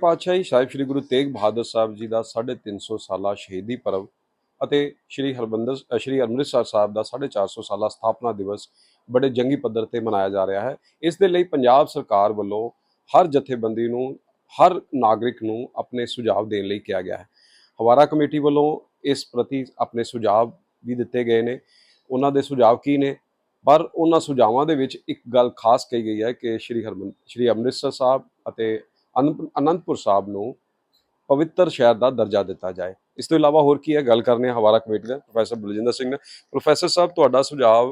ਪਾਤਸ਼ਾਹੀ ਸਾਹਿਬ ਸ੍ਰੀ ਗੁਰੂ ਤੇਗ ਬਹਾਦਰ ਸਾਹਿਬ ਜੀ ਦਾ 350 ਸਾਲਾ ਸ਼ਹੀਦੀ ਪਰਵ ਅਤੇ ਸ੍ਰੀ ਹਰਬੰਦਰ ਸ੍ਰੀ ਅੰਮ੍ਰਿਤਸਰ ਸਾਹਿਬ ਦਾ 450 ਸਾਲਾ ਸਥਾਪਨਾ ਦਿਵਸ ਬੜੇ ਜੰਗੀ ਪੱਧਰ ਤੇ ਮਨਾਇਆ ਜਾ ਰਿਹਾ ਹੈ। ਇਸ ਦੇ ਲਈ ਪੰਜਾਬ ਸਰਕਾਰ ਵੱਲੋਂ ਹਰ ਜਥੇਬੰਦੀ ਨੂੰ, ਹਰ ਨਾਗਰਿਕ ਨੂੰ ਆਪਣੇ ਸੁਝਾਅ ਦੇਣ ਲਈ ਕਿਹਾ ਗਿਆ ਹੈ। ਹਵਾਰਾ ਕਮੇਟੀ ਵੱਲੋਂ ਇਸ ਪ੍ਰਤੀ ਆਪਣੇ ਸੁਝਾਅ ਵੀ ਦਿੱਤੇ ਗਏ ਨੇ। ਉਹਨਾਂ ਦੇ ਸੁਝਾਅ ਕੀ ਨੇ? ਪਰ ਉਹਨਾਂ ਸੁਝਾਵਾਂ ਦੇ ਵਿੱਚ ਇੱਕ ਗੱਲ ਖਾਸ ਕਹੀ ਗਈ ਹੈ ਕਿ ਸ੍ਰੀ ਹਰਮੰਦ ਸ੍ਰੀ ਅੰਮ੍ਰਿਤਸਰ ਸਾਹਿਬ ਅਤੇ ਅਨੰਦਪੁਰ ਸਾਹਿਬ ਨੂੰ ਪਵਿੱਤਰ ਸ਼ਹਿਰ ਦਾ ਦਰਜਾ ਦਿੱਤਾ ਜਾਏ। ਇਸ ਤੋਂ ਇਲਾਵਾ ਹੋਰ ਕੀ ਹੈ? ਗੱਲ ਕਰਨੇ ਆ ਹਵਾਰਾ ਕਮੇਟੀ ਦਾ ਪ੍ਰੋਫੈਸਰ ਬਲਜਿੰਦਰ ਸਿੰਘ ਨੇ। ਪ੍ਰੋਫੈਸਰ ਸਾਹਿਬ ਤੁਹਾਡਾ ਸੁਝਾਅ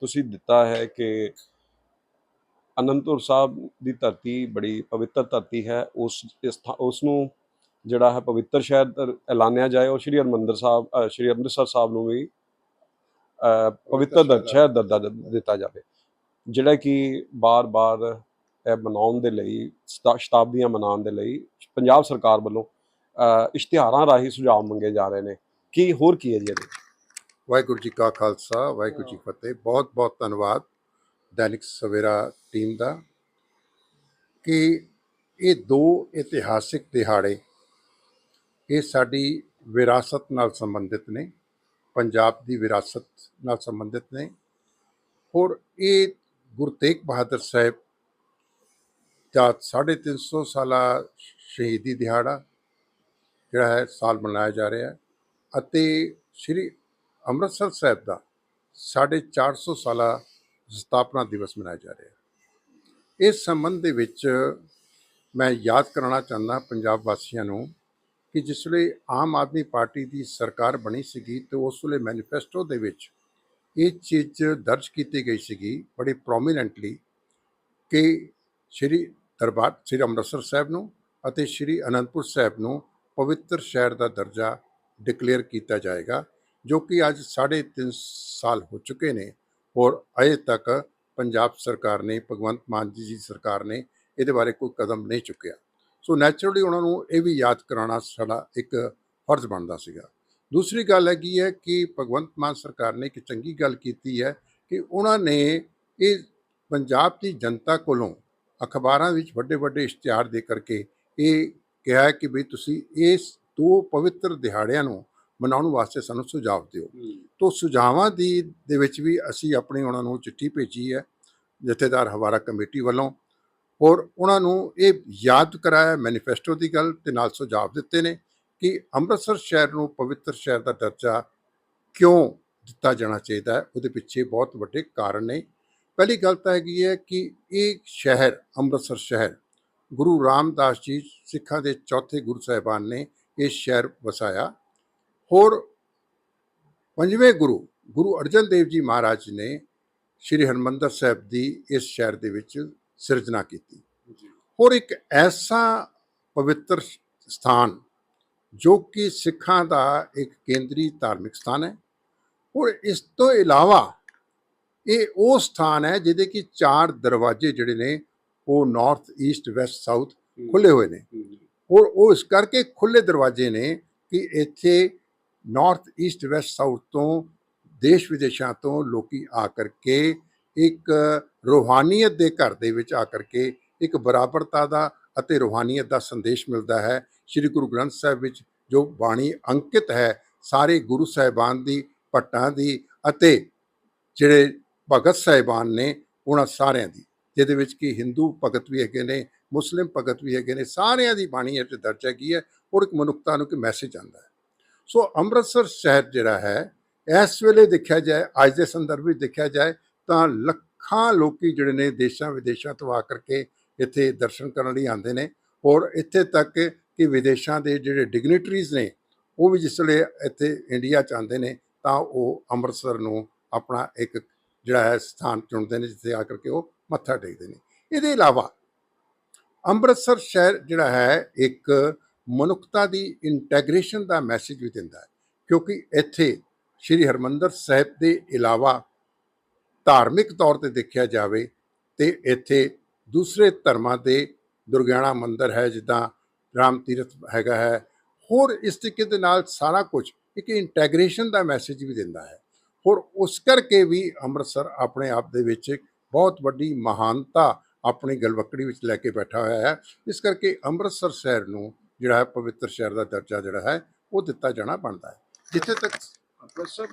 ਤੁਸੀਂ ਦਿੱਤਾ ਹੈ ਕਿ ਅਨੰਦਪੁਰ ਸਾਹਿਬ ਦੀ ਧਰਤੀ ਬੜੀ ਪਵਿੱਤਰ ਧਰਤੀ ਹੈ। ਉਸ ਇਸ ਉਸ ਨੂੰ ਜਿਹੜਾ ਹੈ ਪਵਿੱਤਰ ਸ਼ਹਿਰ ਐਲਾਨਿਆ ਜਾਏ। ਔਰ ਸ੍ਰੀ ਹਰਮੰਦਰ ਸਾਹਿਬ ਸ੍ਰੀ ਅੰਮ੍ਰਿਤਸਰ ਸਾਹਿਬ ਨੂੰ ਵੀ ਪਵਿੱਤਰ ਦਰ- ਸ਼ਹਿਰ ਦਰਜਾ ਦਿੱਤਾ ਜਾਵੇ। ਜਿਹੜਾ ਕਿ ਬਾਰ-ਬਾਰ ਮਨਾਉਣ ਦੇ ਲਈ, ਸ਼ਤਾ- ਸ਼ਤਾਬਦੀਆਂ ਮਨਾਉਣ ਦੇ ਲਈ ਪੰਜਾਬ ਸਰਕਾਰ ਵੱਲੋਂ ਇਸ਼ਤਿਹਾਰਾਂ ਰਾਹੀਂ ਸੁਝਾਅ ਮੰਗੇ ਜਾ ਰਹੇ ਨੇ। ਕੀ, ਹੋਰ ਕੀ ਹੈ ਜੀ ਇਹਦੇ? ਵਾਹਿਗੁਰੂ ਜੀ ਕਾ ਖਾਲਸਾ, ਵਾਹਿਗੁਰੂ ਜੀ ਕੀ ਫਤਿਹ। ਬਹੁਤ ਬਹੁਤ ਧੰਨਵਾਦ ਦੈਨਿਕ ਸਵੇਰਾ ਟੀਮ ਦਾ ਕਿ ਇਹ ਦੋ ਇਤਿਹਾਸਿਕ ਦਿਹਾੜੇ, ਇਹ ਸਾਡੀ ਵਿਰਾਸਤ ਨਾਲ ਸੰਬੰਧਿਤ ਨੇ, ਪੰਜਾਬ ਦੀ ਵਿਰਾਸਤ ਨਾਲ ਸੰਬੰਧਿਤ ਨੇ। ਔਰ ਇਹ ਗੁਰੂ ਤੇਗ ਬਹਾਦਰ ਸਾਹਿਬ ਦਾ 350 ਸਾਲਾ ਸ਼ਹੀਦੀ ਦਿਹਾੜਾ ਜਿਹੜਾ ਹੈ, ਸਾਲ ਮਨਾਇਆ ਜਾ ਰਿਹਾ ਹੈ ਅਤੇ ਸ਼੍ਰੀ ਅੰਮ੍ਰਿਤਸਰ ਸਾਹਿਬ ਦਾ 450 ਸਾਲਾ ਸਥਾਪਨਾ ਦਿਵਸ ਮਨਾਇਆ ਜਾ ਰਿਹਾ ਹੈ। ਇਸ ਸੰਬੰਧ ਦੇ ਵਿੱਚ ਮੈਂ ਯਾਦ ਕਰਾਉਣਾ ਚਾਹੁੰਦਾ ਪੰਜਾਬ ਵਾਸੀਆਂ ਨੂੰ ਕਿ ਜਿਸ ਵੇਲੇ ਆਮ ਆਦਮੀ ਪਾਰਟੀ ਦੀ ਸਰਕਾਰ ਬਣੀ ਸੀਗੀ ਤੇ ਉਸ ਵੇਲੇ ਮੈਨੀਫੈਸਟੋ ਦੇ ਵਿੱਚ ਇਹ ਚੀਜ਼ ਦਰਜ ਕੀਤੀ ਗਈ ਸੀਗੀ ਬੜੀ ਪ੍ਰੋਮੀਨੈਂਟਲੀ ਕਿ ਸ਼੍ਰੀ ਦਰਬਾਰ ਸ਼੍ਰੀ ਅੰਮ੍ਰਿਤਸਰ ਸਾਹਿਬ ਨੂੰ ਅਤੇ ਸ਼੍ਰੀ ਅਨੰਦਪੁਰ ਸਾਹਿਬ ਨੂੰ ਪਵਿੱਤਰ ਸ਼ਹਿਰ ਦਾ ਦਰਜਾ ਡਿਕਲੇਅਰ ਕੀਤਾ ਜਾਏਗਾ, ਜੋ ਕਿ ਅੱਜ 3.5 ਸਾਲ ਹੋ ਚੁੱਕੇ ਨੇ ਔਰ ਅਜੇ ਤੱਕ ਪੰਜਾਬ ਸਰਕਾਰ ਨੇ, ਭਗਵੰਤ ਮਾਨ ਜੀ ਦੀ ਸਰਕਾਰ ਨੇ ਇਹਦੇ ਬਾਰੇ ਕੋਈ ਕਦਮ ਨਹੀਂ ਚੁੱਕਿਆ। ਸੋ ਨੈਚੁਰਲੀ ਉਹਨਾਂ ਨੂੰ ਇਹ ਵੀ ਯਾਦ ਕਰਾਉਣਾ ਸਾਡਾ ਇੱਕ ਫਰਜ਼ ਬਣਦਾ ਸੀਗਾ। ਦੂਸਰੀ ਗੱਲ ਹੈਗੀ ਹੈ ਕਿ ਭਗਵੰਤ ਮਾਨ ਸਰਕਾਰ ਨੇ ਇੱਕ ਚੰਗੀ ਗੱਲ ਕੀਤੀ ਹੈ ਕਿ ਉਹਨਾਂ ਨੇ ਇਹ ਪੰਜਾਬ ਦੀ ਜਨਤਾ ਕੋਲੋਂ ਅਖਬਾਰਾਂ ਵਿੱਚ ਵੱਡੇ ਵੱਡੇ ਇਸ਼ਤਿਹਾਰ ਦੇ ਕਰਕੇ ਇਹ ਕਿਹਾ ਕਿ ਵੀ ਤੁਸੀਂ ਇਸ ਦੋ ਪਵਿੱਤਰ ਦਿਹਾੜਿਆਂ ਨੂੰ ਮਨਾਉਣ ਵਾਸਤੇ ਸਾਨੂੰ ਸੁਝਾਅ ਦਿਓ। ਤੋਂ ਸੁਝਾਵਾਂ ਦੀ ਦੇ ਵਿੱਚ ਵੀ ਅਸੀਂ ਆਪਣੀ ਉਹਨਾਂ ਨੂੰ ਚਿੱਠੀ ਭੇਜੀ ਹੈ ਜਥੇਦਾਰ ਹਵਾਰਾ ਕਮੇਟੀ ਵੱਲੋਂ। ਔਰ ਉਹਨਾਂ ਨੂੰ ਇਹ ਯਾਦ ਕਰਾਇਆ ਮੈਨੀਫੈਸਟੋ ਦੀ ਗੱਲ ਤੇ ਨਾਲ ਸੁਝਾਅ ਦਿੱਤੇ ਨੇ ਕਿ ਅੰਮ੍ਰਿਤਸਰ ਸ਼ਹਿਰ ਨੂੰ ਪਵਿੱਤਰ ਸ਼ਹਿਰ ਦਾ ਦਰਜਾ ਕਿਉਂ ਦਿੱਤਾ ਜਾਣਾ ਚਾਹੀਦਾ ਹੈ ਉਹਦੇ ਪਿੱਛੇ ਬਹੁਤ ਵੱਡੇ ਕਾਰਨ ਨੇ। ਪਹਿਲੀ ਗੱਲ ਤਾਂ ਹੈਗੀ ਹੈ ਕਿ ਇਹ ਸ਼ਹਿਰ ਅੰਮ੍ਰਿਤਸਰ ਸ਼ਹਿਰ ਗੁਰੂ ਰਾਮਦਾਸ ਜੀ ਸਿੱਖਾਂ ਦੇ ਚੌਥੇ ਗੁਰੂ ਸਾਹਿਬਾਨ ਨੇ ਇਹ ਸ਼ਹਿਰ ਵਸਾਇਆ। ਹੋਰ ਪੰਜਵੇਂ ਗੁਰੂ ਗੁਰੂ ਅਰਜਨ ਦੇਵ ਜੀ ਮਹਾਰਾਜ ਨੇ ਸ਼੍ਰੀ ਹਰਮੰਦਰ ਸਾਹਿਬ ਦੀ ਇਸ ਸ਼ਹਿਰ ਦੇ ਵਿੱਚ ਸਿਰਜਣਾ ਕੀਤੀ। ਹੋਰ ਇੱਕ ਐਸਾ ਪਵਿੱਤਰ ਸਥਾਨ ਜੋ ਕਿ ਸਿੱਖਾਂ ਦਾ ਇੱਕ ਕੇਂਦਰੀ ਧਾਰਮਿਕ ਸਥਾਨ ਹੈ। ਔਰ ਇਸ ਤੋਂ ਇਲਾਵਾ ਇਹ ਉਹ ਸਥਾਨ ਹੈ ਜਿਹਦੇ ਕਿ ਚਾਰ ਦਰਵਾਜ਼ੇ ਜਿਹੜੇ ਨੇ ਉਹ ਨਾਰਥ ਈਸਟ ਵੈਸਟ ਸਾਊਥ ਖੁੱਲੇ ਹੋਏ ਨੇ। ਔਰ ਉਹ ਇਸ ਕਰਕੇ ਖੁੱਲੇ ਦਰਵਾਜ਼ੇ ਨੇ ਕਿ ਇੱਥੇ ਨਾਰਥ ਈਸਟ ਵੈਸਟ ਸਾਊਥ ਤੋਂ ਦੇਸ਼ ਵਿਦੇਸ਼ਾਂ ਤੋਂ ਲੋਕੀ ਆ ਕਰਕੇ ਇੱਕ ਰੂਹਾਨੀਅਤ ਦੇ ਘਰ ਦੇ ਵਿੱਚ ਆ ਕਰਕੇ ਇੱਕ ਬਰਾਬਰਤਾ ਦਾ ਅਤੇ ਰੂਹਾਨੀਅਤ ਦਾ ਸੰਦੇਸ਼ ਮਿਲਦਾ ਹੈ। ਸ੍ਰੀ ਗੁਰੂ ਗ੍ਰੰਥ ਸਾਹਿਬ ਵਿੱਚ ਜੋ ਬਾਣੀ ਅੰਕਿਤ ਹੈ ਸਾਰੇ ਗੁਰੂ ਸਾਹਿਬਾਨ ਦੀ ਭੱਟਾਂ ਦੀ ਅਤੇ ਜਿਹੜੇ ਭਗਤ ਸਾਹਿਬਾਨ ਨੇ ਉਹਨਾਂ ਸਾਰਿਆਂ ਦੀ, ਜਿਹਦੇ ਵਿੱਚ ਕਿ ਹਿੰਦੂ ਭਗਤ ਵੀ ਹੈਗੇ ਨੇ ਮੁਸਲਿਮ ਭਗਤ ਵੀ ਹੈਗੇ ਨੇ, ਸਾਰਿਆਂ ਦੀ ਬਾਣੀ ਇਹ 'ਚ ਦਰਜ ਹੈਗੀ ਹੈ ਔਰ ਇੱਕ ਮਨੁੱਖਤਾ ਨੂੰ ਕਿ ਮੈਸੇਜ ਆਉਂਦਾ ਹੈ। ਸੋ ਅੰਮ੍ਰਿਤਸਰ ਸ਼ਹਿਰ ਜਿਹੜਾ ਹੈ, ਇਸ ਵੇਲੇ ਦੇਖਿਆ ਜਾਏ, ਅੱਜ ਦੇ ਸੰਦਰਭ ਵਿੱਚ ਦੇਖਿਆ ਜਾਏ, ਤਾਂ ਲੱਖਾਂ ਲੋਕੀ ਜਿਹੜੇ ਨੇ ਦੇਸ਼ਾਂ ਵਿਦੇਸ਼ਾਂ ਤੋਂ ਆ ਕਰਕੇ ਇੱਥੇ ਦਰਸ਼ਨ ਕਰਨ ਲਈ ਆਉਂਦੇ ਨੇ ਔਰ ਇੱਥੇ ਤੱਕ ਕਿ ਵਿਦੇਸ਼ਾਂ ਦੇ ਜਿਹੜੇ ਡਿਗਨਿਟਰੀਜ਼ ਨੇ, ਉਹ ਵੀ ਜਿਸ ਵੇਲੇ ਇੱਥੇ ਇੰਡੀਆ ਚ ਆਉਂਦੇ ਨੇ, ਤਾਂ ਉਹ ਅੰਮ੍ਰਿਤਸਰ ਨੂੰ ਆਪਣਾ ਇੱਕ ਜਿਹੜਾ ਹੈ ਸਥਾਨ ਚੁਣਦੇ ਨੇ, ਜਿੱਥੇ ਆ ਕਰਕੇ ਉਹ ਮੱਥਾ ਟੇਕਦੇ ਨੇ। ਇਹਦੇ ਇਲਾਵਾ ਅੰਮ੍ਰਿਤਸਰ ਸ਼ਹਿਰ ਜਿਹੜਾ ਹੈ, ਇੱਕ ਮਨੁੱਖਤਾ ਦੀ ਇੰਟੈਗ੍ਰੇਸ਼ਨ ਦਾ ਮੈਸੇਜ ਵੀ ਦਿੰਦਾ ਹੈ। ਕਿਉਂਕਿ ਇੱਥੇ ਸ੍ਰੀ ਹਰਮੰਦਰ ਸਾਹਿਬ ਦੇ ਇਲਾਵਾ ਧਾਰਮਿਕ ਤੌਰ ਤੇ ਦੇਖਿਆ ਜਾਵੇ ਤੇ ਇੱਥੇ ਦੂਸਰੇ ਧਰਮਾਂ ਦੇ ਦੁਰਗਿਆਣਾ ਮੰਦਿਰ ਹੈ, ਜਿੱਦਾਂ ਰਾਮ ਤੀਰਥ ਹੈਗਾ ਹੈ। ਹੋਰ ਇਸ ਤਰੀਕੇ ਦੇ ਨਾਲ ਸਾਰਾ ਕੁਝ ਇੱਕ ਇੰਟੈਗ੍ਰੇਸ਼ਨ ਦਾ ਮੈਸੇਜ ਵੀ ਦਿੰਦਾ ਹੈ। ਹੋਰ ਉਸ ਕਰਕੇ ਵੀ ਅੰਮ੍ਰਿਤਸਰ ਆਪਣੇ ਆਪ ਦੇ ਵਿੱਚ ਇੱਕ ਬਹੁਤ ਵੱਡੀ ਮਹਾਨਤਾ ਆਪਣੀ ਗਲਵਕੜੀ ਵਿੱਚ ਲੈ ਕੇ ਬੈਠਾ ਹੋਇਆ ਹੈ। ਇਸ ਕਰਕੇ ਅੰਮ੍ਰਿਤਸਰ ਸ਼ਹਿਰ ਨੂੰ ਜਿਹੜਾ ਹੈ ਪਵਿੱਤਰ ਸ਼ਹਿਰ ਦਾ ਦਰਜਾ ਜਿਹੜਾ ਹੈ, ਉਹ ਦਿੱਤਾ ਜਾਣਾ ਬਣਦਾ ਹੈ। ਜਿੱਥੇ ਤੱਕ ਪ੍ਰੋਫੈਸਰ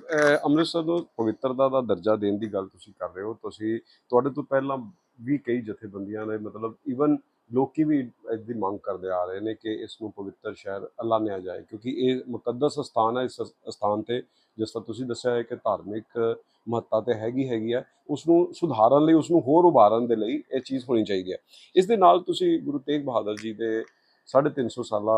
ਅੰਮ੍ਰਿਤਸਰ ਨੂੰ ਪਵਿੱਤਰਤਾ ਦਾ ਦਰਜਾ ਦੇਣ ਦੀ ਗੱਲ ਤੁਸੀਂ ਕਰ ਰਹੇ ਹੋ, ਤੁਸੀਂ ਤੁਹਾਡੇ ਤੋਂ ਪਹਿਲਾਂ ਵੀ ਕਈ ਜਥੇਬੰਦੀਆਂ ਨੇ ਮਤਲਬ ਈਵਨ ਲੋਕੀ ਵੀ ਇਸ ਦੀ ਮੰਗ ਕਰਦੇ ਆ ਰਹੇ ਨੇ ਕਿ ਇਸ ਨੂੰ ਪਵਿੱਤਰ ਸ਼ਹਿਰ ਐਲਾਨਿਆ ਜਾਏ, ਕਿਉਂਕਿ ਇਹ ਮੁਕੱਦਸ ਸਥਾਨ ਹੈ, ਇਸ ਸਥਾਨ ਤੇ ਜਿਸ ਤਰ੍ਹਾਂ ਤੁਸੀਂ ਦੱਸਿਆ ਹੈ ਕਿ ਧਾਰਮਿਕ ਮਹੱਤਤਾ ਤੇ ਹੈਗੀ ਹੈਗੀ ਹੈ ਉਸ ਨੂੰ ਸੁਧਾਰਨ ਲਈ ਉਸ ਨੂੰ ਹੋਰ ਉਭਾਰਨ ਦੇ ਲਈ ਇਹ ਚੀਜ਼ ਹੋਣੀ ਚਾਹੀਦੀ ਹੈ। ਇਸ ਦੇ ਨਾਲ ਤੁਸੀਂ ਗੁਰੂ ਤੇਗ ਬਹਾਦਰ ਜੀ ਦੇ 350 ਸਾਲਾ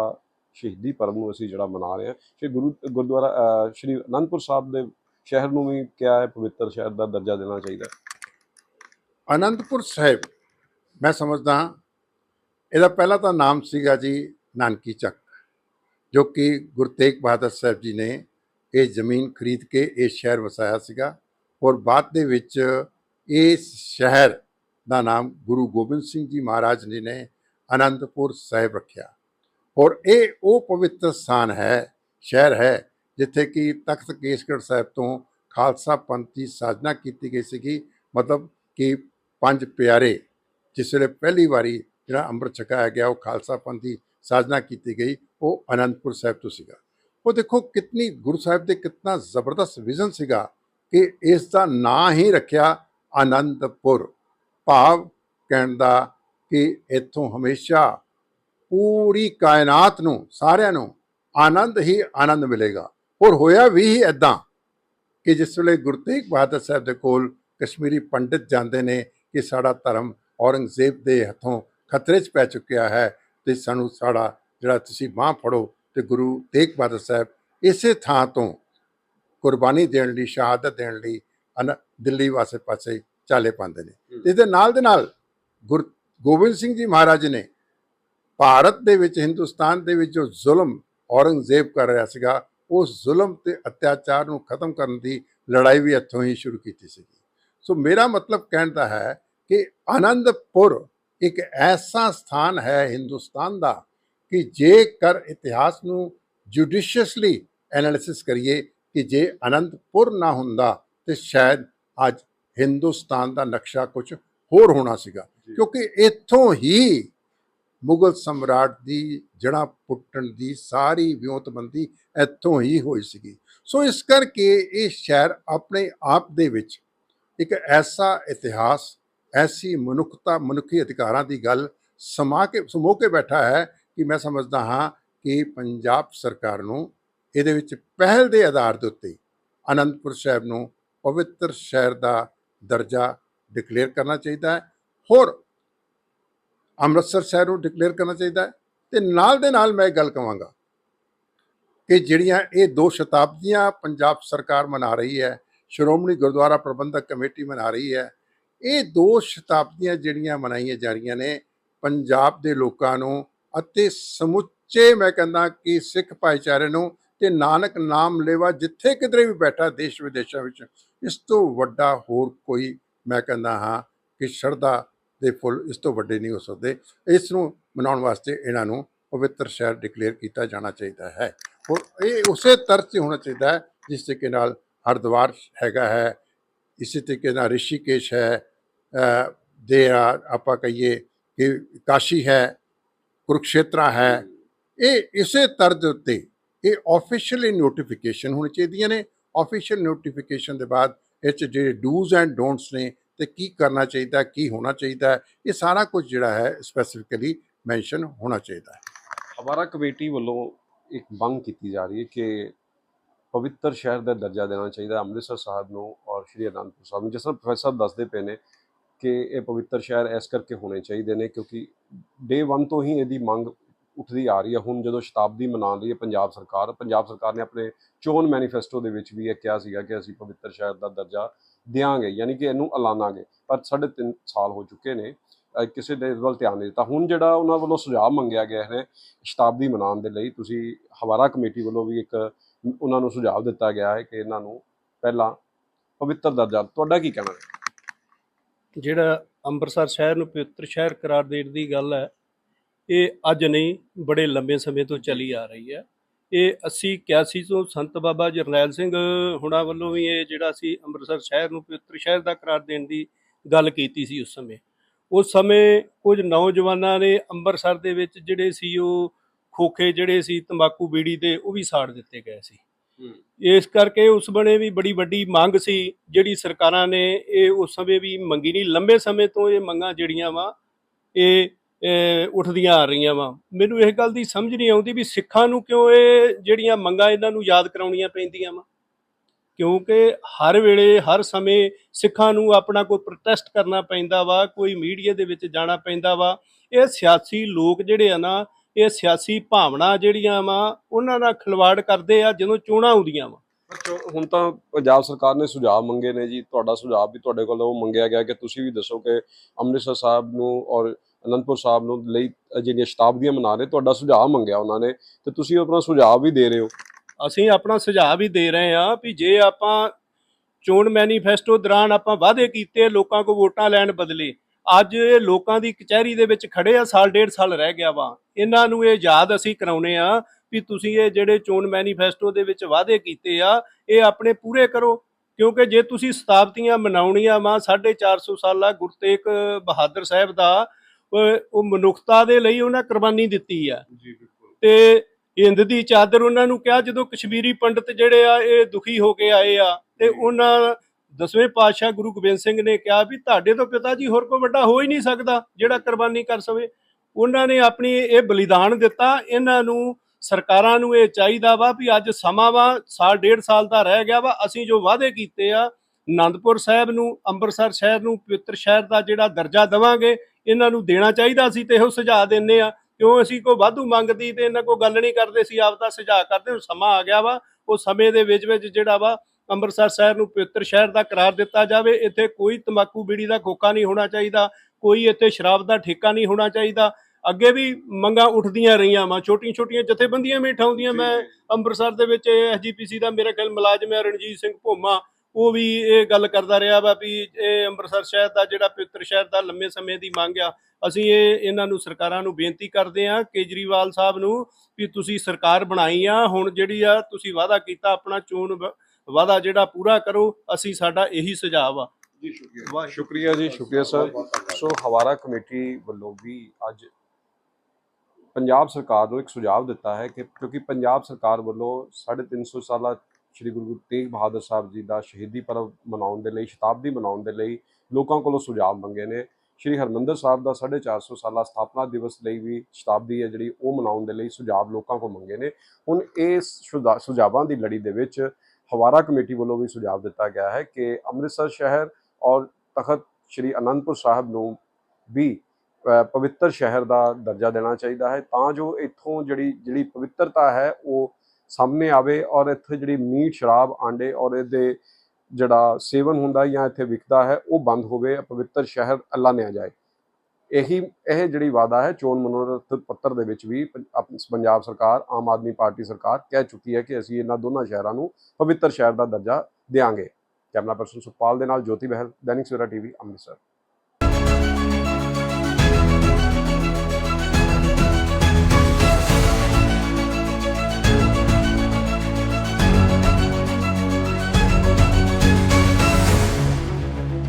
ਸ਼ਹੀਦੀ ਪਰਵ ਨੂੰ ਅਸੀਂ ਜਿਹੜਾ ਮਨਾ ਰਹੇ ਹਾਂ ਸ਼੍ਰੀ ਗੁਰੂ, ਗੁਰਦੁਆਰਾ ਸ਼੍ਰੀ ਅਨੰਦਪੁਰ ਸਾਹਿਬ ਦੇ ਸ਼ਹਿਰ ਨੂੰ ਵੀ ਕਿਹਾ ਹੈ, ਪਵਿੱਤਰ ਸ਼ਹਿਰ ਦਾ ਦਰਜਾ ਦੇਣਾ ਚਾਹੀਦਾ ਅਨੰਦਪੁਰ ਸਾਹਿਬ, ਮੈਂ ਸਮਝਦਾ ਹਾਂ ਇਹਦਾ ਪਹਿਲਾ ਤਾਂ ਨਾਮ ਸੀਗਾ ਜੀ ਨਾਨਕੀ ਚੱਕ, ਜੋ ਕਿ ਗੁਰੂ ਤੇਗ ਬਹਾਦਰ ਸਾਹਿਬ ਜੀ ਨੇ ਇਹ ਜ਼ਮੀਨ ਖਰੀਦ ਕੇ ਇਹ ਸ਼ਹਿਰ ਵਸਾਇਆ ਸੀਗਾ ਔਰ ਬਾਅਦ ਦੇ ਵਿੱਚ ਇਸ ਸ਼ਹਿਰ ਦਾ ਨਾਮ ਗੁਰੂ ਗੋਬਿੰਦ ਸਿੰਘ ਜੀ ਮਹਾਰਾਜ ਜੀ ਨੇ ਅਨੰਦਪੁਰ ਸਾਹਿਬ ਰੱਖਿਆ। ਔਰ ਇਹ ਉਹ ਪਵਿੱਤਰ ਸਥਾਨ ਹੈ, ਸ਼ਹਿਰ ਹੈ, ਜਿੱਥੇ ਕਿ ਤਖਤ ਕੇਸਗੜ੍ਹ ਸਾਹਿਬ ਤੋਂ ਖਾਲਸਾ ਪੰਥ ਦੀ ਸਾਜਨਾ ਕੀਤੀ ਗਈ ਸੀਗੀ, ਮਤਲਬ ਕਿ ਪੰਜ ਪਿਆਰੇ, ਜਿਸ ਵੇਲੇ ਪਹਿਲੀ ਵਾਰੀ ਜਿਹੜਾ ਅੰਮ੍ਰਿਤ ਛਕਾਇਆ ਗਿਆ ਉਹ ਖਾਲਸਾ ਪੰਥ ਦੀ ਸਾਜਨਾ ਕੀਤੀ ਗਈ, ਉਹ ਅਨੰਦਪੁਰ ਸਾਹਿਬ ਤੋਂ ਸੀਗਾ। ਉਹ ਦੇਖੋ ਕਿਤਨੀ ਗੁਰੂ ਸਾਹਿਬ ਦੇ ਕਿਤਨਾ ਜ਼ਬਰਦਸਤ ਵਿਜ਼ਨ ਸੀਗਾ ਕਿ ਇਸ ਦਾ ਨਾਂ ਹੀ ਰੱਖਿਆ ਆਨੰਦਪੁਰ ਭਾਵ ਕਹਿਣ ਦਾ ਕਿ ਇੱਥੋਂ ਹਮੇਸ਼ਾ ਪੂਰੀ ਕਾਇਨਾਤ ਨੂੰ, ਸਾਰਿਆਂ ਨੂੰ ਆਨੰਦ ਹੀ ਆਨੰਦ ਮਿਲੇਗਾ। ਔਰ ਹੋਇਆ ਵੀ ਇਦਾਂ ਕਿ ਜਿਸ ਵੇਲੇ ਗੁਰੂ ਤੇਗ ਬਹਾਦਰ ਸਾਹਿਬ ਦੇ ਕੋਲ ਕਸ਼ਮੀਰੀ ਪੰਡਿਤ ਜਾਂਦੇ ਨੇ ਕਿ ਸਾਡਾ ਧਰਮ ਔਰੰਗਜ਼ੇਬ ਦੇ ਹੱਥੋਂ ਖਤਰੇ 'ਚ ਪੈ ਚੁੱਕਿਆ ਹੈ ਤੇ ਸਾਨੂੰ ਸਾਡਾ ਜਿਹੜਾ ਤੁਸੀਂ ਬਾਂਹ ਫੜੋ ਤੇ ਗੁਰੂ ਤੇਗ ਬਹਾਦਰ ਸਾਹਿਬ ਇਸੇ ਥਾਂ ਤੋਂ ਕੁਰਬਾਨੀ ਦੇਣ ਲਈ ਸ਼ਹਾਦਤ ਦੇਣ ਲਈ ਅਨ- ਦਿੱਲੀ ਵਾਸੇ ਪਾਸੇ ਚਾਲੇ ਪਾਉਂਦੇ ਨੇ। ਤੇ ਇਹਦੇ ਨਾਲ ਦੇ ਨਾਲ ਗੁਰ ਗੋਬਿੰਦ ਸਿੰਘ ਜੀ ਮਹਾਰਾਜ ਨੇ ਭਾਰਤ ਦੇ ਵਿੱਚ ਹਿੰਦੁਸਤਾਨ ਦੇ ਵਿੱਚ ਜੋ ਜ਼ੁਲਮ ਔਰੰਗਜ਼ੇਬ ਕਰ ਰਿਹਾ ਸੀਗਾ ਉਸ ਜ਼ੁਲਮ ਤੇ ਅਤਿਆਚਾਰ ਨੂੰ ਖਤਮ ਕਰਨ ਦੀ ਲੜਾਈ ਵੀ ਇੱਥੋਂ ਹੀ ਸ਼ੁਰੂ ਕੀਤੀ ਸੀ ਸੋ ਮੇਰਾ ਮਤਲਬ ਕਹਿਣ ਦਾ ਹੈ ਕਿ ਆਨੰਦਪੁਰ ਇੱਕ ਐਸਾ ਸਥਾਨ ਹੈ ਹਿੰਦੁਸਤਾਨ ਦਾ ਕਿ ਜੇਕਰ ਇਤਿਹਾਸ ਨੂੰ ਜੁਡੀਸ਼ੀਅਸਲੀ ਐਨਾਲਿਸਿਸ ਕਰੀਏ ਕਿ ਜੇ ਆਨੰਦਪੁਰ ਨਾ ਹੁੰਦਾ ਤੇ ਸ਼ਾਇਦ ਅੱਜ ਹਿੰਦੁਸਤਾਨ ਦਾ ਨਕਸ਼ਾ ਕੁਝ ਹੋਰ ਹੋਣਾ ਸੀਗਾ। ਕਿਉਂਕਿ ਇੱਥੋਂ ਹੀ ਮੁਗਲ ਸਮਰਾਟ ਦੀ ਜੜਾ ਪੁੱਟਣ ਦੀ ਸਾਰੀ ਵਿਉਂਤਬੰਦੀ ਇੱਥੋਂ ਹੀ ਹੋਈ ਸੀਗੀ ਸੋ ਇਸ ਕਰਕੇ ਇਹ ਸ਼ਹਿਰ ਆਪਣੇ ਆਪ ਦੇ ਵਿੱਚ ਇੱਕ ਐਸਾ ਇਤਿਹਾਸ ਐਸੀ ਮਨੁੱਖਤਾ, ਮਨੁੱਖੀ ਅਧਿਕਾਰਾਂ ਦੀ ਗੱਲ ਸਮਾ ਕੇ ਸਮੋ ਕੇ ਬੈਠਾ ਹੈ ਕਿ ਮੈਂ ਸਮਝਦਾ ਹਾਂ ਕਿ ਪੰਜਾਬ ਸਰਕਾਰ ਨੂੰ ਇਹਦੇ ਵਿੱਚ ਪਹਿਲ ਦੇ ਆਧਾਰ ਦੇ ਉੱਤੇ ਅਨੰਦਪੁਰ ਸਾਹਿਬ ਨੂੰ ਪਵਿੱਤਰ ਸ਼ਹਿਰ ਦਾ ਦਰਜਾ ਡਿਕਲੇਅਰ ਕਰਨਾ ਚਾਹੀਦਾ ਹੈ, ਹੋਰ ਅੰਮ੍ਰਿਤਸਰ ਸ਼ਹਿਰ ਨੂੰ ਡਿਕਲੇਅਰ ਕਰਨਾ ਚਾਹੀਦਾ ਹੈ ਤੇ ਨਾਲ ਦੇ ਨਾਲ ਮੈਂ ਇਹ ਗੱਲ ਕਹਾਂਗਾ ਕਿ ਜਿਹੜੀਆਂ ਇਹ ਦੋ ਸ਼ਤਾਬਦੀਆਂ ਪੰਜਾਬ ਸਰਕਾਰ ਮਨਾ ਰਹੀ ਹੈ, ਸ਼੍ਰੋਮਣੀ ਗੁਰਦੁਆਰਾ ਪ੍ਰਬੰਧਕ ਕਮੇਟੀ ਮਨਾ ਰਹੀ ਹੈ ਇਹ ਦੋ ਸ਼ਤਾਬਦੀਆਂ ਜਿਹੜੀਆਂ ਮਨਾਈਆਂ ਜਾ ਰਹੀਆਂ ਨੇ ਪੰਜਾਬ ਦੇ ਲੋਕਾਂ ਨੂੰ ਅਤੇ ਸਮੁੱਚੇ ਮੈਂ ਕਹਿੰਦਾ ਕਿ ਸਿੱਖ ਭਾਈਚਾਰੇ ਨੂੰ ਤੇ ਨਾਨਕ ਨਾਮ ਲੈਵਾ ਜਿੱਥੇ ਕਿਧਰੇ ਵੀ ਬੈਠਾ ਦੇਸ਼ ਵਿਦੇਸ਼ਾਂ ਵਿੱਚ, ਇਸ ਤੋਂ ਵੱਡਾ ਹੋਰ ਕੋਈ ਮੈਂ ਕਹਿੰਦਾ ਹਾਂ ਕਿ ਸ਼ਰਧਾ ਦੇ ਫੁੱਲ ਇਸ ਤੋਂ ਵੱਡੇ ਨਹੀਂ ਹੋ ਸਕਦੇ। ਇਸ ਨੂੰ ਮਨਾਉਣ ਵਾਸਤੇ ਇਹਨਾਂ ਨੂੰ ਪਵਿੱਤਰ ਸ਼ਹਿਰ ਡਿਕਲੇਅਰ ਕੀਤਾ ਜਾਣਾ ਚਾਹੀਦਾ ਹੈ। ਔਰ ਇਹ ਉਸੇ ਤਰ੍ਹਾਂ 'ਤੇ ਹੋਣਾ ਚਾਹੀਦਾ ਹੈ ਜਿਸ ਤਰੀਕੇ ਨਾਲ ਹਰਿਦੁਆਰ ਹੈਗਾ ਹੈ। ਇਸੇ ਤਰੀਕੇ ਨਾਲ ਰਿਸ਼ੀਕੇਸ਼ ਹੈ ਅ, ਦੇ ਆਪਾਂ ਕਹੀਏ ਕਿ ਕਾਸ਼ੀ ਹੈ ਕੁਰੂਕਸ਼ੇਤਰਾ ਹੈ। ਇਹ ਇਸੇ ਤਰ੍ਹਾਂ ਦੇ ਉੱਤੇ ਇਹ ਆਫੀਸ਼ੀਅਲੀ ਨੋਟੀਫਿਕੇਸ਼ਨ ਹੋਣੀ ਚਾਹੀਦੀਆਂ ਨੇ। ਆਫੀਸ਼ੀਅਲ ਨੋਟੀਫਿਕੇਸ਼ਨ ਦੇ ਬਾਅਦ ਇਹ 'ਚ ਜਿਹੜੇ ਡੂਜ਼ ਐਂਡ ਡੋਂਟਸ ਨੇ ਤੇ ਕੀ ਕਰਨਾ ਚਾਹੀਦਾ ਕੀ ਹੋਣਾ ਚਾਹੀਦਾ ਇਹ ਸਾਰਾ ਕੁਝ ਜਿਹੜਾ ਹੈ ਸਪੈਸੀਫਿਕਲੀ ਮੈਂਸ਼ਨ ਹੋਣਾ ਚਾਹੀਦਾ ਹੈ। ਹਮਾਰਾ ਕਮੇਟੀ ਵੱਲੋਂ ਇੱਕ ਮੰਗ ਕੀਤੀ ਜਾ ਰਹੀ ਹੈ ਕਿ ਪਵਿੱਤਰ ਸ਼ਹਿਰ ਦਾ ਦਰਜਾ ਦੇਣਾ ਚਾਹੀਦਾ ਅੰਮ੍ਰਿਤਸਰ ਸਾਹਿਬ ਨੂੰ ਔਰ ਸ਼੍ਰੀ ਅਨੰਦਪੁਰ ਸਾਹਿਬ ਨੂੰ। ਜਿਸ ਤਰ੍ਹਾਂ ਪ੍ਰੋਫੈਸਰ ਦੱਸਦੇ ਪਏ ਨੇ ਕਿ ਇਹ ਪਵਿੱਤਰ ਸ਼ਹਿਰ ਇਸ ਕਰਕੇ ਹੋਣੇ ਚਾਹੀਦੇ ਨੇ ਕਿਉਂਕਿ ਡੇ 1 ਤੋਂ ਹੀ ਇਹਦੀ ਮੰਗ ਉੱਠਦੀ ਆ ਰਹੀ ਹੈ। ਹੁਣ ਜਦੋਂ ਸ਼ਤਾਬਦੀ ਮਨਾ ਰਹੀ ਹੈ ਪੰਜਾਬ ਸਰਕਾਰ ਪੰਜਾਬ ਸਰਕਾਰ ਨੇ ਆਪਣੇ ਚੋਣ ਮੈਨੀਫੈਸਟੋ ਦੇ ਵਿੱਚ ਵੀ ਇਹ ਕਿਹਾ ਸੀਗਾ ਕਿ ਅਸੀਂ ਪਵਿੱਤਰ ਸ਼ਹਿਰ ਦਾ ਦਰਜਾ ਦਿਆਂਗੇ, ਯਾਨੀ ਕਿ ਇਹਨੂੰ ਐਲਾਨਾਂਗੇ। ਪਰ ਸਾਢੇ ਤਿੰਨ ਸਾਲ ਹੋ ਚੁੱਕੇ ਨੇ। ਕਿਸੇ ਦੇ ਇਸ ਵੱਲ ਧਿਆਨ ਨਹੀਂ ਦਿੱਤਾ। ਹੁਣ ਜਿਹੜਾ ਉਹਨਾਂ ਵੱਲੋਂ ਸੁਝਾਅ ਮੰਗਿਆ ਗਿਆ ਹੈ ਸ਼ਤਾਬਦੀ ਮਨਾਉਣ ਦੇ ਲਈ, ਤੁਸੀਂ ਹਵਾਰਾ ਕਮੇਟੀ ਵੱਲੋਂ ਵੀ ਇੱਕ ਉਹਨਾਂ ਨੂੰ ਸੁਝਾਅ ਦਿੱਤਾ ਗਿਆ ਹੈ ਕਿ ਇਹਨਾਂ ਨੂੰ ਪਹਿਲਾਂ ਪਵਿੱਤਰ ਦਰਜਾ, ਤੁਹਾਡਾ ਕੀ ਕਹਿਣਾ ਹੈ? ਜਿਹੜਾ ਅੰਮ੍ਰਿਤਸਰ ਸ਼ਹਿਰ ਨੂੰ ਪਵਿੱਤਰ ਸ਼ਹਿਰ ਕਰਾਰ ਦੇਣ ਦੀ ਗੱਲ ਹੈ, ਇਹ ਅੱਜ ਨਹੀਂ, ਬੜੇ ਲੰਬੇ ਸਮੇਂ ਤੋਂ ਚੱਲੀ ਆ ਰਹੀ ਹੈ। ਇਹ 80 81 ਤੋਂ ਸੰਤ ਬਾਬਾ ਜਰਨੈਲ ਸਿੰਘ ਹੁਣਾਂ ਵੱਲੋਂ ਵੀ ਇਹ ਜਿਹੜਾ ਸੀ ਅੰਮ੍ਰਿਤਸਰ ਸ਼ਹਿਰ ਨੂੰ ਪਵਿੱਤਰ ਸ਼ਹਿਰ ਦਾ ਕਰਾਰ ਦੇਣ ਦੀ ਗੱਲ ਕੀਤੀ ਸੀ ਉਸ ਸਮੇਂ। ਉਸ ਸਮੇਂ ਕੁਝ ਨੌਜਵਾਨਾਂ ਨੇ ਅੰਮ੍ਰਿਤਸਰ ਦੇ ਵਿੱਚ ਜਿਹੜੇ ਸੀ ਉਹ ਖੋਖੇ ਜਿਹੜੇ ਸੀ ਤੰਬਾਕੂ ਬੀੜੀ ਦੇ ਉਹ ਵੀ ਸਾੜ ਦਿੱਤੇ ਗਏ ਸੀ। ਇਸ ਕਰਕੇ ਉਸ ਬਣੇ ਵੀ ਬੜੀ ਵੱਡੀ ਮੰਗ ਸੀ ਜਿਹੜੀ ਸਰਕਾਰਾਂ ਨੇ ਇਹ ਉਸ ਸਮੇਂ ਵੀ ਮੰਗੀ ਨਹੀਂ। ਲੰਬੇ ਸਮੇਂ ਤੋਂ ਇਹ ਮੰਗਾਂ ਜਿਹੜੀਆਂ ਵਾ ਇਹ ਉੱਠਦੀਆਂ ਆ ਰਹੀਆਂ ਵਾ। ਮੈਨੂੰ ਇਹ ਗੱਲ ਦੀ ਸਮਝ ਨਹੀਂ ਆਉਂਦੀ ਵੀ ਸਿੱਖਾਂ ਨੂੰ ਕਿਉਂ ਇਹ ਜਿਹੜੀਆਂ ਮੰਗਾਂ ਇਹਨਾਂ ਨੂੰ ਯਾਦ ਕਰਾਉਣੀਆਂ ਪੈਂਦੀਆਂ ਵਾ। ਕਿਉਂਕਿ ਹਰ ਵੇਲੇ, ਹਰ ਸਮੇਂ ਸਿੱਖਾਂ ਨੂੰ ਆਪਣਾ ਕੋਈ ਪ੍ਰੋਟੈਸਟ ਕਰਨਾ ਪੈਂਦਾ ਵਾ, ਕੋਈ ਮੀਡੀਆ ਦੇ ਵਿੱਚ ਜਾਣਾ ਪੈਂਦਾ ਵਾ। ਇਹ ਸਿਆਸੀ ਲੋਕ ਜਿਹੜੇ ਆ ਨਾ, ਇਹ ਸਿਆਸੀ ਭਾਵਨਾ ਜਿਹੜੀਆਂ ਵਾ, ਉਹਨਾਂ ਨਾਲ ਖਿਲਵਾੜ ਕਰਦੇ ਆ, ਜਦੋਂ ਚੋਣਾਂ ਆਉਂਦੀਆਂ ਵਾ। ਹੁਣ ਤਾਂ ਪੰਜਾਬ ਸਰਕਾਰ ਨੇ ਸੁਝਾਅ ਮੰਗੇ ਨੇ ਜੀ, ਤੁਹਾਡਾ ਸੁਝਾਅ ਵੀ ਤੁਹਾਡੇ ਕੋਲੋਂ ਮੰਗਿਆ ਗਿਆ ਕਿ ਤੁਸੀਂ ਵੀ ਦੱਸੋ ਕਿ ਅੰਮ੍ਰਿਤਸਰ ਸਾਹਿਬ ਨੂੰ ਔਰ ਅਨੰਦਪੁਰ ਸਾਹਿਬ ਨੂੰ ਲਈ ਜਿਹੜੀਆਂ ਸ਼ਤਾਬਦੀਆਂ ਮਨਾ ਰਹੇ, ਤੁਹਾਡਾ ਸੁਝਾਅ ਮੰਗਿਆ ਉਹਨਾਂ ਨੇ, ਤੇ ਤੁਸੀਂ ਆਪਣਾ ਸੁਝਾਅ ਵੀ ਦੇ ਰਹੇ ਹੋ। ਅਸੀਂ ਆਪਣਾ ਸੁਝਾਅ ਵੀ ਦੇ ਰਹੇ ਹਾਂ ਵੀ ਜੇ ਆਪਾਂ ਚੋਣ ਮੈਨੀਫੈਸਟੋ ਦੌਰਾਨ ਆਪਾਂ ਵਾਅਦੇ ਕੀਤੇ ਲੋਕਾਂ ਕੋ ਵੋਟਾਂ ਲੈਣ ਬਦਲੇ ਅੱਜ ਇਹ ਲੋਕਾਂ ਦੀ ਕਚਹਿਰੀ ਦੇ ਵਿੱਚ ਖੜੇ ਆ ਸਾਲ ਡੇਢ ਸਾਲ ਰਹਿ ਗਿਆ ਵਾ ਇਹਨਾਂ ਨੂੰ ਇਹ ਯਾਦ ਅਸੀਂ ਕਰਾਉਨੇ ਆ ਵੀ ਤੁਸੀਂ ਇਹ ਜਿਹੜੇ ਚੋਣ ਮੈਨੀਫੈਸਟੋ ਦੇ ਵਿੱਚ ਵਾਅਦੇ ਕੀਤੇ ਆ ਇਹ ਆਪਣੇ ਪੂਰੇ ਕਰੋ ਕਿਉਂਕਿ ਜੇ ਤੁਸੀਂ ਸਤਾਬਤੀਆਂ ਮਨਾਉਣੀਆਂ ਵਾ 450 ਸਾਲਾ ਗੁਰਤੇਗ ਬਹਾਦਰ ਸਾਹਿਬ ਦਾ ਉਹ ਮਨੁੱਖਤਾ ਦੇ ਲਈ ਉਹਨਾਂ ਕੁਰਬਾਨੀ ਦਿੱਤੀ ਆ। ਜੀ ਬਿਲਕੁਲ। ਤੇ ਹਿੰਦ ਦੀ ਚਾਦਰ ਉਹਨਾਂ ਨੂੰ ਕਿਹਾ ਜਦੋਂ ਕਸ਼ਮੀਰੀ ਪੰਡਤ ਜਿਹੜੇ ਆ ਇਹ ਦੁਖੀ ਹੋ ਕੇ ਆਏ ਆ ਤੇ ਉਹਨਾਂ ਦਸਵੇਂ ਪਾਤਸ਼ਾਹ ਗੁਰੂ ਗੋਬਿੰਦ ਸਿੰਘ ਨੇ ਕਿਹਾ ਵੀ ਤੁਹਾਡੇ ਤੋਂ ਪਿਤਾ ਜੀ ਹੋਰ ਕੋਈ ਵੱਡਾ ਹੋ ਹੀ ਨਹੀਂ ਸਕਦਾ ਜਿਹੜਾ ਕੁਰਬਾਨੀ ਕਰ ਸਵੇ ਉਹਨਾਂ ਨੇ ਆਪਣੀ ਇਹ ਬਲੀਦਾਨ ਦਿੱਤਾ। ਇਹਨਾਂ ਨੂੰ ਸਰਕਾਰਾਂ ਨੂੰ ਇਹ ਚਾਹੀਦਾ ਵਾ ਵੀ ਅੱਜ ਸਮਾਂ ਵਾ ਸਾਲ ਡੇਢ ਸਾਲ ਦਾ ਰਹਿ ਗਿਆ ਵਾ ਅਸੀਂ ਜੋ ਵਾਅਦੇ ਕੀਤੇ ਆ ਆਨੰਦਪੁਰ ਸਾਹਿਬ ਨੂੰ ਅੰਮ੍ਰਿਤਸਰ ਸ਼ਹਿਰ ਨੂੰ ਪਵਿੱਤਰ ਸ਼ਹਿਰ ਦਾ ਜਿਹੜਾ ਦਰਜਾ ਦੇਵਾਂਗੇ ਇਹਨਾਂ ਨੂੰ ਦੇਣਾ ਚਾਹੀਦਾ ਸੀ ਤੇ ਇਹੋ ਸੁਝਾਅ ਦਿੰਨੇ ਆ। ਕਿਉਂ ਅਸੀਂ ਕੋਈ ਵਾਧੂ ਮੰਗਦੀ ਤੇ ਇਹਨਾਂ ਕੋਈ ਗੱਲ ਨਹੀਂ ਕਰਦੇ ਸੀ ਆਪ ਦਾ ਸੁਝਾਅ ਕਰਦੇ ਹੁਣ ਸਮਾਂ ਆ ਗਿਆ ਵਾ ਉਹ ਸਮੇਂ ਦੇ ਵਿੱਚ ਵਿੱਚ ਜਿਹੜਾ ਵਾ ਅੰਮ੍ਰਿਤਸਰ ਸ਼ਹਿਰ ਨੂੰ ਪਵਿੱਤਰ ਸ਼ਹਿਰ ਦਾ ਕਰਾਰ ਦਿੱਤਾ ਜਾਵੇ ਇੱਥੇ ਕੋਈ ਤੰਬਾਕੂ ਬੀੜੀ ਦਾ ਖੋਕਾ ਨਹੀਂ ਹੋਣਾ ਚਾਹੀਦਾ ਕੋਈ ਇੱਥੇ ਸ਼ਰਾਬ ਦਾ ਠੇਕਾ ਨਹੀਂ ਹੋਣਾ ਚਾਹੀਦਾ ਅੱਗੇ ਵੀ ਮੰਗਾਂ ਉੱਠਦੀਆਂ ਰਹੀਆਂ ਵਾ ਛੋਟੀਆਂ ਛੋਟੀਆਂ ਜਥੇਬੰਦੀਆਂ ਵੀ ਉਠਾਉਂਦੀਆਂ ਮੈਂ ਅੰਮ੍ਰਿਤਸਰ ਦੇ ਵਿੱਚ ਐਸਜੀਪੀਸੀ ਦਾ ਮੇਰਾ ਖਿਆਲ ਮੁਲਾਜ਼ਮ ਹੈ ਰਣਜੀਤ ਸਿੰਘ ਭੋਮਾ ਉਹ ਵੀ ਇਹ ਗੱਲ ਕਰਦਾ ਰਿਹਾ ਵਾ ਵੀ ਇਹ ਅੰਮ੍ਰਿਤਸਰ ਸ਼ਹਿਰ ਦਾ ਜਿਹੜਾ ਪਵਿੱਤਰ ਸ਼ਹਿਰ ਦਾ ਲੰਮੇ ਸਮੇਂ ਦੀ ਮੰਗ ਆ ਅਸੀਂ ਇਹ ਇਹਨਾਂ ਨੂੰ ਸਰਕਾਰਾਂ ਨੂੰ ਬੇਨਤੀ ਕਰਦੇ ਆ ਕੇਜਰੀਵਾਲ ਸਾਹਿਬ ਨੂੰ ਵੀ ਤੁਸੀਂ ਸਰਕਾਰ ਬਣਾਈ ਆ ਹੁਣ ਜਿਹੜੀ ਆ ਤੁਸੀਂ ਵਾਅਦਾ ਕੀਤਾ ਆਪਣਾ ਚੋਣ ਵਾਅਦਾ ਜਿਹੜਾ ਪੂਰਾ ਕਰੋ ਅਸੀਂ ਸਾਡਾ ਇਹੀ ਸੁਝਾਅ ਆ। ਜੀ ਸ਼ੁਕਰੀਆ। ਸ਼ੁਕਰੀਆ ਜੀ ਸ਼ੁਕਰੀਆ ਸਰ। ਸੋ ਹਵਾਰਾ ਕਮੇਟੀ ਵੱਲੋਂ ਵੀ ਅੱਜ ਪੰਜਾਬ ਸਰਕਾਰ ਨੂੰ ਇੱਕ ਸੁਝਾਅ ਦਿੱਤਾ ਹੈ ਕਿ ਕਿਉਂਕਿ ਪੰਜਾਬ ਸਰਕਾਰ ਵੱਲੋਂ 350 ਸਾਲਾ ਸ੍ਰੀ ਗੁਰੂ ਤੇਗ ਬਹਾਦਰ ਸਾਹਿਬ ਜੀ ਦਾ ਸ਼ਹੀਦੀ ਪਰਵ ਮਨਾਉਣ ਦੇ ਲਈ, ਸ਼ਤਾਬਦੀ ਮਨਾਉਣ ਦੇ ਲਈ ਲੋਕਾਂ ਕੋਲੋਂ ਸੁਝਾਅ ਮੰਗੇ ਨੇ। ਸ੍ਰੀ ਹਰਮੰਦਰ ਸਾਹਿਬ ਦਾ 450 ਸਾਲਾ ਸਥਾਪਨਾ ਦਿਵਸ ਲਈ ਵੀ ਸ਼ਤਾਬਦੀ ਹੈ ਜਿਹੜੀ ਉਹ ਮਨਾਉਣ ਦੇ ਲਈ ਸੁਝਾਅ ਲੋਕਾਂ ਕੋਲ ਮੰਗੇ ਨੇ। ਹੁਣ ਇਸ ਸੁਝਾ- ਸੁਝਾਵਾਂ ਦੀ ਲੜੀ ਦੇ ਵਿੱਚ ਹਵਾਰਾ ਕਮੇਟੀ ਵੱਲੋਂ ਵੀ ਸੁਝਾਅ ਦਿੱਤਾ ਗਿਆ ਹੈ ਕਿ ਅੰਮ੍ਰਿਤਸਰ ਸ਼ਹਿਰ ਔਰ ਤਖਤ ਸ੍ਰੀ ਅਨੰਦਪੁਰ ਸਾਹਿਬ ਨੂੰ ਵੀ ਪਵਿੱਤਰ ਸ਼ਹਿਰ ਦਾ ਦਰਜਾ ਦੇਣਾ ਚਾਹੀਦਾ ਹੈ। ਤਾਂ ਜੋ ਇੱਥੋਂ ਜਿਹੜੀ ਜਿਹੜੀ ਪਵਿੱਤਰਤਾ ਹੈ ਉਹ ਸਾਹਮਣੇ ਆਵੇ ਔਰ ਇੱਥੇ ਜਿਹੜੀ ਮੀਟ, ਸ਼ਰਾਬ, ਆਂਡੇ ਔਰ ਇਹਦੇ ਜਿਹੜਾ ਸੇਵਨ ਹੁੰਦਾ ਜਾਂ ਇੱਥੇ ਵਿਕਦਾ ਹੈ, ਉਹ ਬੰਦ ਹੋਵੇ, ਪਵਿੱਤਰ ਸ਼ਹਿਰ ਐਲਾਨਿਆ ਜਾਏ। ਇਹੀ, ਇਹ ਜਿਹੜੀ ਵਾਦਾ ਹੈ, ਚੋਣ ਮਨੋਰਥ ਪੱਤਰ ਦੇ ਵਿੱਚ ਵੀ ਪੰਜਾਬ ਸਰਕਾਰ, ਆਮ ਆਦਮੀ ਪਾਰਟੀ ਸਰਕਾਰ ਕਹਿ ਚੁੱਕੀ ਹੈ ਕਿ ਅਸੀਂ ਇਹਨਾਂ ਦੋਨਾਂ ਸ਼ਹਿਰਾਂ ਨੂੰ ਪਵਿੱਤਰ ਸ਼ਹਿਰ ਦਾ ਦਰਜਾ ਦੇਵਾਂਗੇ ਕੈਮਰਾ ਪਰਸਨ ਸੁਖਪਾਲ ਦੇ ਨਾਲ ਜੋਤੀ ਬਹਿਲ, ਦੈਨਿਕ ਸਵੇਰਾ ਟੀਵੀ, ਅੰਮ੍ਰਿਤਸਰ।